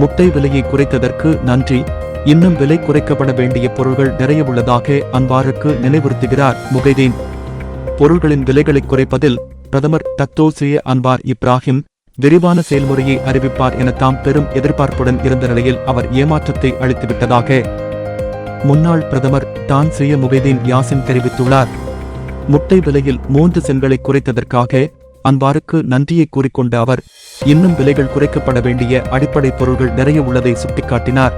முட்டை விலையை குறைத்ததற்கு நன்றி. இன்னும் விலை குறைக்கப்பட வேண்டிய பொருள்கள் நிறைய உள்ளதாக அன்வாருக்கு நினைவுறுத்துகிறார் முகைதீன். பொருள்களின் விலைகளை குறைப்பதில் பிரதமர் டக்தோசிய அன்வார் இப்ராஹிம் விரிவான செயல்முறையை அறிவிப்பார் என தாம் பெரும் எதிர்பார்ப்புடன் இருந்த நிலையில் அவர் ஏமாற்றத்தை அளித்துவிட்டதாக முன்னாள் பிரதமர் தான் சிய முகைதீன் யாசின் தெரிவித்துள்ளார். முட்டை விலையில் மூன்று சென்களை குறைத்ததற்காக அன்பாருக்கு நன்றியை கூறிக்கொண்ட அவர் இன்னும் விலைகள் குறைக்கப்பட வேண்டிய அடிப்படை பொருள்கள் நிறைய உள்ளதை சுட்டிக்காட்டினார்.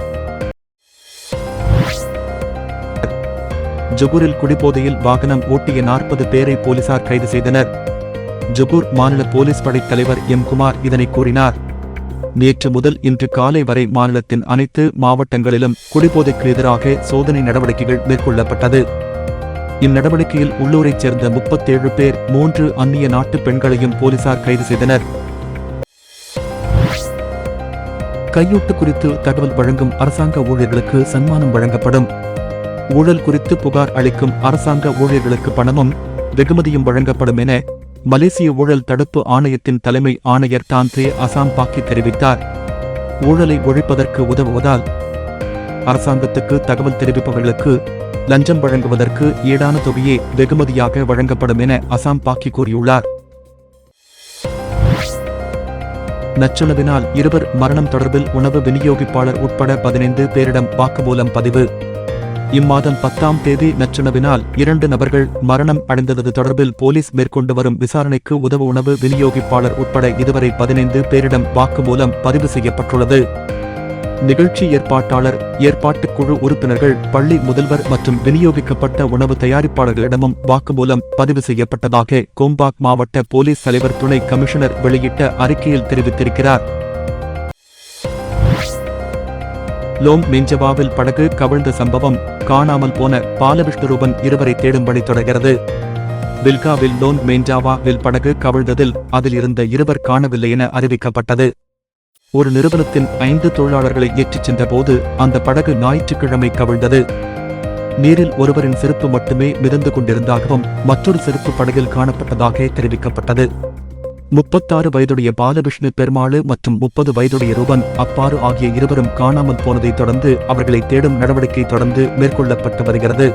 ஜொகூரில் குடிபோதையில் வாகனம் ஓட்டிய நாற்பது பேரை போலீசார் கைது செய்தனர். ஜொகூர் மாநில போலீஸ் படைத் தலைவர் எம். குமார் இதனை கூறினார். நேற்று முதல் இன்று காலை வரை மாநிலத்தின் அனைத்து மாவட்டங்களிலும் குடிபோதைக்கு எதிராக சோதனை நடவடிக்கைகள் மேற்கொள்ளப்பட்டது. இந்நடவடிக்கையில் உள்ளூரைச் சேர்ந்த முப்பத்தேழு பேர் மூன்று அந்நிய நாட்டு பெண்களையும் போலீசார் கைது செய்தனர். கையூட்டு குறித்து தகவல் வழங்கும் அரசாங்க ஊழியர்களுக்கு சன்மானம் வழங்கப்படும். ஊழல் குறித்து புகார் அளிக்கும் அரசாங்க ஊழியர்களுக்கு பணமும் வெகுமதியும் வழங்கப்படும் என மலேசிய ஊழல் தடுப்பு ஆணையத்தின் தலைமை ஆணையர் டான்சே அசாம் பாக்கி தெரிவித்தார். ஊழலை ஒழிப்பதற்கு உதவுவதால் அரசாங்கத்துக்கு தகவல் தெரிவிப்பவர்களுக்கு லஞ்சம் வழங்குவதற்கு ஈடான தொகையே வெகுமதியாக வழங்கப்படும் என அசாம் பாக்கி கூறியுள்ளார். நச்சுணவினால் இருவர் மரணம் தொடர்பில் உணவு விநியோகிப்பாளர் உட்பட பதினைந்து பேரிடம் வாக்குமூலம் பதிவு. இம்மாதம் பத்தாம் தேதி நச்சுணவினால் இரண்டு நபர்கள் மரணம் அடைந்தது தொடர்பில் போலீஸ் மேற்கொண்டு வரும் விசாரணைக்கு உதவு உணவு விநியோகிப்பாளர் உட்பட இதுவரை பதினைந்து பேரிடம் வாக்குமூலம் பதிவு செய்யப்பட்டுள்ளது. நிகழ்ச்சி ஏற்பாட்டாளர் ஏற்பாட்டு குழு உறுப்பினர்கள் பள்ளி முதல்வர் மற்றும் விநியோகிக்கப்பட்ட உணவு தயாரிப்பாளர்களிடமும் வாக்குமூலம் பதிவு செய்யப்பட்டதாக கோம்பாக் மாவட்ட போலீஸ் தலைவர் துணை கமிஷனர் வெளியிட்ட அறிக்கையில் தெரிவித்திருக்கிறார். லோம் மிஞ்சவாவில் படகு கவிழ்ந்த சம்பவம் காணாமல் போன பாலவிஷ்ணுரூபன் இருவரை தேடும்படி தொடர்கிறது. வில்காவில் லோன் மெஞ்சாவாவில் படகு கவிழ்ந்ததில் அதில் இருந்த இருவர் காணவில்லை என அறிவிக்கப்பட்டது. ஒரு நிறுவனத்தின் ஐந்து தொழிலாளர்களை ஏற்றிச் சென்றபோது அந்த படகு ஞாயிற்றுக்கிழமை கவிழ்ந்தது. நீரில் ஒருவரின் செருப்பு மட்டுமே மிதந்து கொண்டிருந்ததாகவும் மற்றொரு செருப்பு படகில் காணப்பட்டதாக தெரிவிக்கப்பட்டது. முப்பத்தாறு வயதுடைய பாலகிருஷ்ண பெருமாளு மற்றும் முப்பது வயதுடைய ரூபன் அப்பாறு ஆகிய இருவரும் காணாமல் போனதைத் தொடர்ந்து அவர்களை தேடும் நடவடிக்கை தொடர்ந்து மேற்கொள்ளப்பட்டு வருகிறது.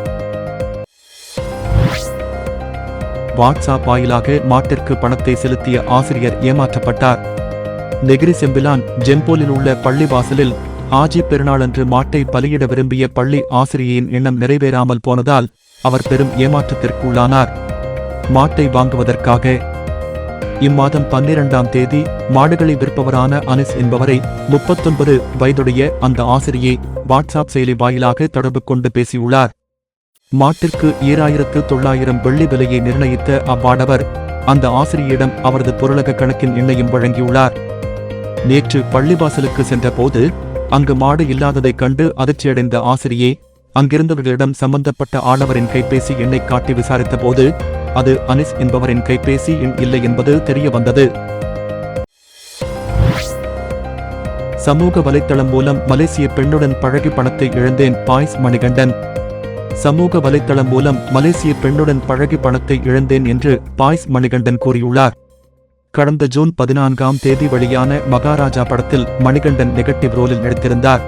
வாட்ஸ்அப் வாயிலாக மாட்டிற்கு பணத்தை செலுத்திய ஆசிரியர் ஏமாற்றப்பட்டார். நெகிரி செம்பிலான் ஜெம்போலில் உள்ள பள்ளி வாசலில் ஆஜி பெருநாளன்று மாட்டை பலியிட விரும்பிய பள்ளி ஆசிரியையின் எண்ணம் நிறைவேறாமல் போனதால் அவர் பெரும் ஏமாற்றத்திற்குள்ளானார். மாட்டை வாங்குவதற்காக இம்மாதம் பன்னிரண்டாம் தேதி மாடுகளை விற்பவரான அனிஸ் என்பவரை முப்பத்தொன்பது வயதுடைய அந்த ஆசிரியை வாட்ஸ்அப் செயலி வாயிலாக தொடர்பு கொண்டு பேசியுள்ளார். மாட்டிற்கு ஈராயிரத்து தொள்ளாயிரம் வெள்ளி விலையை நிர்ணயித்த அவ்வாடவர் அந்த ஆசிரியரிடம் அவரது பொருளக கணக்கின் எண்ணையும் வழங்கியுள்ளார். நேற்று பள்ளிவாசலுக்கு சென்றபோது அங்கு மாடு இல்லாததைக் கண்டு அதிர்ச்சியடைந்த ஆசிரியே அங்கிருந்தவர்களிடம் சம்பந்தப்பட்ட ஆடவரின் கைபேசி எண்ணை காட்டி விசாரித்தபோது அது அனிஸ் என்பவரின் கைபேசி எண் இல்லை என்பது தெரிய வந்தது சமூக வலைத்தளம் மூலம் மலேசிய பெண்ணுடன் பழகி பணத்தை இழந்தேன் பாய்ஸ் மணிகண்டன். சமூக வலைத்தளம் மூலம் மலேசிய பெண்ணுடன் பழகி பணத்தை இழந்தேன் என்று பாய்ஸ் மணிகண்டன் கூறியுள்ளார். கடந்த ஜூன் பதினான்காம் தேதி வெளியான மகாராஜா படத்தில் மணிகண்டன் நெகட்டிவ் ரோலில் நடித்திருந்தார்.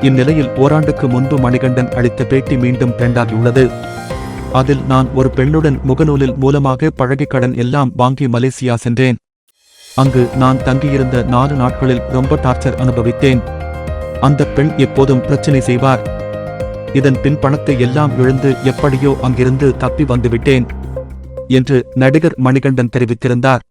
இந்நிலையில் ஓராண்டுக்கு முன்பு மணிகண்டன் அளித்த பேட்டி மீண்டும் ட்ரெண்டாகியுள்ளது. அதில் நான் ஒரு பெண்ணுடன் முகநூலில் மூலமாக பழகி கடன் எல்லாம் வாங்கி மலேசியா சென்றேன். அங்கு நான் தங்கியிருந்த நாலு நாட்களில் ரொம்ப டார்ச்சர் அனுபவித்தேன். அந்த பெண் எப்போதும் பிரச்சனை செய்வார். இதன் பின் பணத்தை எல்லாம் இழந்து எப்படியோ அங்கிருந்து தப்பி வந்துவிட்டேன். என்று நடிகர் மணிகண்டன் தெரிவித்திருந்தார்.